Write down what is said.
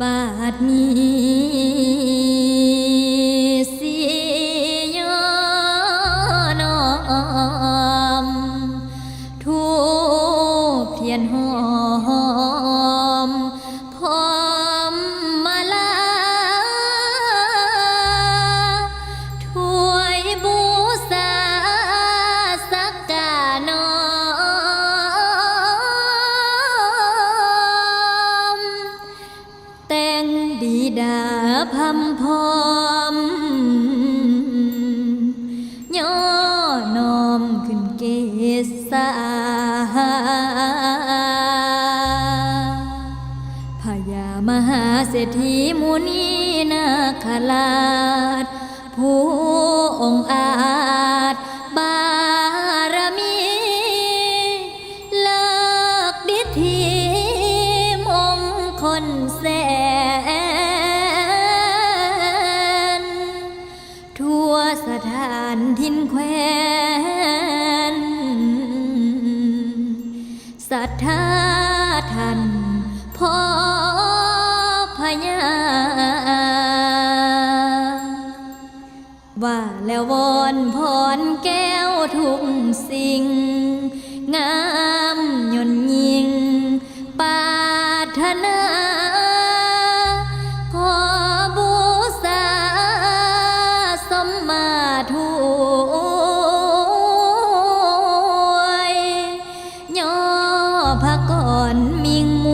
บาดนี้สิยอนอมทูเพียนหอ งดีดาพัมพอมย่อนอมขึ้นเกศาพญามหาเศรษฐีมุนีนาคราชผู้องค์อา สถานทินแควนศรัทธาท่านพ่อพญาว่าแล้ววอนพรแก้วทุกสิ่งงา พระก่อนมิงมั